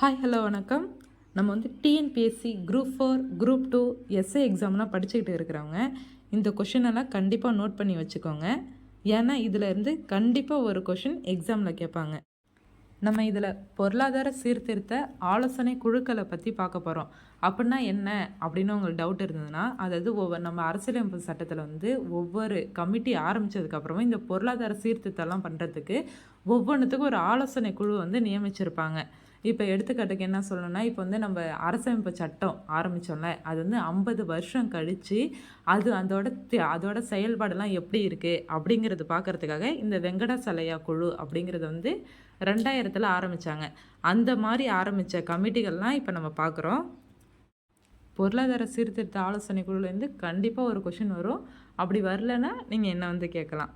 Hi hello வணக்கம். நம்ம வந்து TNPSC group four group two S A எக்ஸாம்லாம் படிச்சுக்கிட்டு இருக்கிறவங்க இந்த கொஷின் எல்லாம் கண்டிப்பாக நோட் பண்ணி வச்சுக்கோங்க. ஏன்னா இதிலேருந்து கண்டிப்பாக ஒரு கொஷின் எக்ஸாமில் கேட்பாங்க. நம்ம இதில் பொருளாதார சீர்திருத்த ஆலோசனை குழுக்களை பற்றி பார்க்க போகிறோம் அப்படின்னா என்ன? அப்படின்னு உங்களுக்கு டவுட் இருந்ததுன்னா அதாவது ஒவ்வொரு நம்ம அரசியலமைப்பு சட்டத்தில் வந்து ஒவ்வொரு கமிட்டி ஆரம்பித்ததுக்கப்புறமா இந்த பொருளாதார சீர்திருத்தம்லாம் பண்ணுறதுக்கு ஒவ்வொன்றுத்துக்கும் ஒரு ஆலோசனை குழு வந்து நியமிச்சிருப்பாங்க. இப்போ எடுத்துக்காட்டுக்கு என்ன சொல்லணும்னா இப்போ வந்து நம்ம அரசமைப்பு சட்டம் ஆரம்பித்தோம்ல அது வந்து ஐம்பது வருஷம் கழித்து அது அதோட அதோட செயல்பாடெல்லாம் எப்படி இருக்குது அப்படிங்கிறது பார்க்குறதுக்காக இந்த வெங்கடாசலையா குழு அப்படிங்கிறத வந்து ரெண்டாயிரத்தில் ஆரம்பித்தாங்க அந்த மாதிரி ஆரம்பித்த கமிட்டிகள்லாம் இப்போ நம்ம பார்க்குறோம் பொருளாதார சீர்திருத்த ஆலோசனை குழுலேருந்து கண்டிப்பாக ஒரு கொஷின் வரும். அப்படி வரலன்னா நீங்கள் என்ன வந்து கேட்கலாம்?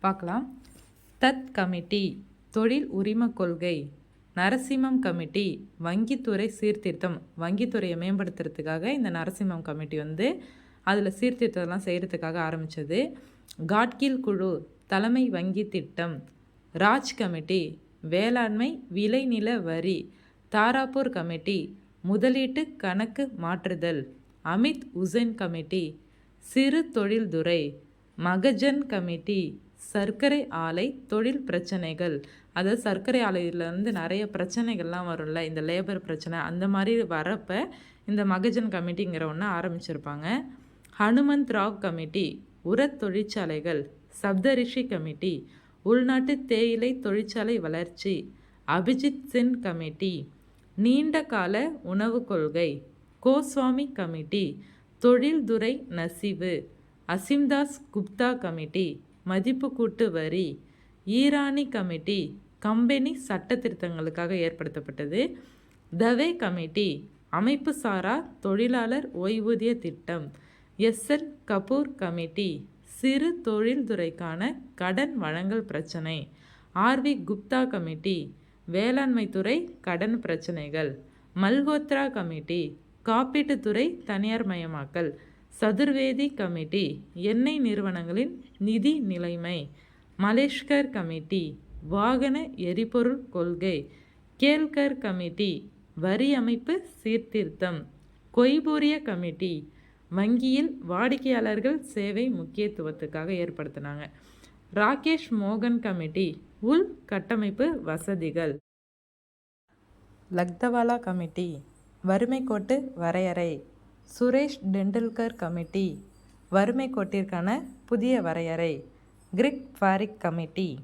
பார்க்கலாம் தத் கமிட்டி தொழில் உரிமை கொள்கை நரசிம்மம் கமிட்டி வங்கித்துறை சீர்திருத்தம். வங்கித்துறையை மேம்படுத்துறதுக்காக இந்த நரசிம்மம் கமிட்டி வந்து அதில் சீர்திருத்தம்லாம் செய்கிறதுக்காக ஆரம்பித்தது காட்கில் குழு தலைமை வங்கி திட்டம் ராஜ் கமிட்டி வேளாண்மை விளைநில வரி தாராப்பூர் கமிட்டி முதலீட்டு கணக்கு மாற்றுதல் அமித் உசேன் கமிட்டி சிறு தொழில்துறை மகஜன் கமிட்டி சர்க்கரை ஆலை தொழில் பிரச்சனைகள். அதாவது சர்க்கரை ஆலையில் வந்து நிறைய பிரச்சனைகள்லாம் வரும்ல இந்த லேபர் பிரச்சனை அந்த மாதிரி வரப்போ இந்த மகஜன் கமிட்டிங்கிற ஒன்று ஆரம்பிச்சிருப்பாங்க. ஹனுமந்த் ராவ் கமிட்டி உர தொழிற்சாலைகள் சப்தரிஷி கமிட்டி உள்நாட்டு தேயிலை தொழிற்சாலை வளர்ச்சி அபிஜித் சென் கமிட்டி நீண்ட கால உணவு கொள்கை கோஸ்வாமி கமிட்டி தொழில்துறை நசிவு அசிம்தாஸ் குப்தா கமிட்டி மதிப்பு கூட்டு வரி ஈரானி கமிட்டி கம்பெனி சட்ட திருத்தங்களுக்காக ஏற்படுத்தப்பட்டது. தவே கமிட்டி அமைப்பு சாரா தொழிலாளர் ஓய்வூதிய திட்டம். எஸ்எல் கபூர் கமிட்டி சிறு தொழில்துறைக்கான கடன் வழங்கல் பிரச்சனை. ஆர்வி குப்தா கமிட்டி வேளாண்மை துறை கடன் பிரச்சனைகள். மல்கோத்ரா கமிட்டி காப்பீட்டுத்துறை தனியார் மயமாக்கல். சதுர்வேதி கமிட்டி எண்ணெய் நிறுவனங்களின் நிதி நிலைமை மலேஷ்கர் கமிட்டி வாகன எரிபொருள் கொள்கை கேல்கர் கமிட்டி வரி அமைப்பு சீர்திருத்தம் கொய்பூரிய கமிட்டி வங்கியில் வாடிக்கையாளர்கள் சேவை முக்கியத்துவத்துக்காக ஏற்படுத்தினாங்க. ராகேஷ் மோகன் கமிட்டி உள் கட்டமைப்பு வசதிகள். லக்தவாலா கமிட்டி வறுமை கோட்டு வரையறை. சுரேஷ் டெண்டுல்கர் கமிட்டி. வறுமை கோட்டிற்கான புதிய வரையறை. கிரிக் ஃபாரிக் கமிட்டி.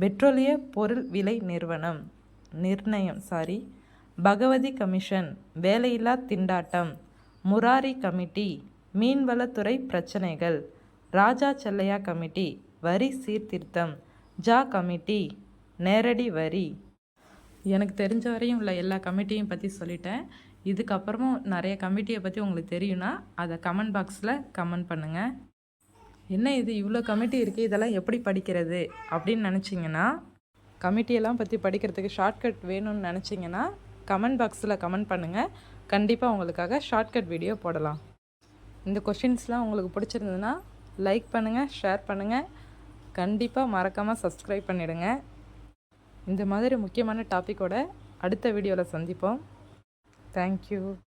பெட்ரோலிய பொருள் விலை நிறுவனம். நிர்ணயம் சாரி. பகவதி கமிஷன் வேலையில்லா திண்டாட்டம். முராரி கமிட்டி மீன்வளத்துறை பிரச்சனைகள். ராஜா செல்லையா கமிட்டி வரி சீர்திருத்தம். ஜா கமிட்டி நேரடி வரி. எனக்கு தெரிஞ்ச வரையும் உள்ள எல்லா கமிட்டியும் பற்றி சொல்லிட்டேன். இதுக்கப்புறமும் நிறைய கமிட்டியை பற்றி உங்களுக்கு தெரியும்னா அதை கமெண்ட் பாக்ஸில் கமெண்ட் பண்ணுங்கள் என்ன இது இவ்வளோ கமிட்டி இருக்குது இதெல்லாம் எப்படி படிக்கிறது அப்படின்னு நினச்சிங்கன்னா கமிட்டியெல்லாம் பற்றி படிக்கிறதுக்கு ஷார்ட்கட் வேணும்னு நினச்சிங்கன்னா கமெண்ட் பாக்ஸில் கமெண்ட் பண்ணுங்கள் கண்டிப்பாக உங்களுக்காக ஷார்ட்கட் வீடியோ போடலாம். இந்த கொஷின்ஸ்லாம் உங்களுக்கு பிடிச்சிருந்ததுன்னா லைக் பண்ணுங்கள் ஷேர் பண்ணுங்கள் கண்டிப்பாக மறக்காமல் சப்ஸ்கிரைப் பண்ணிவிடுங்க இந்த மாதிரி முக்கியமான டாப்பிக்கோட அடுத்த வீடியோவில் சந்திப்போம். Thank you.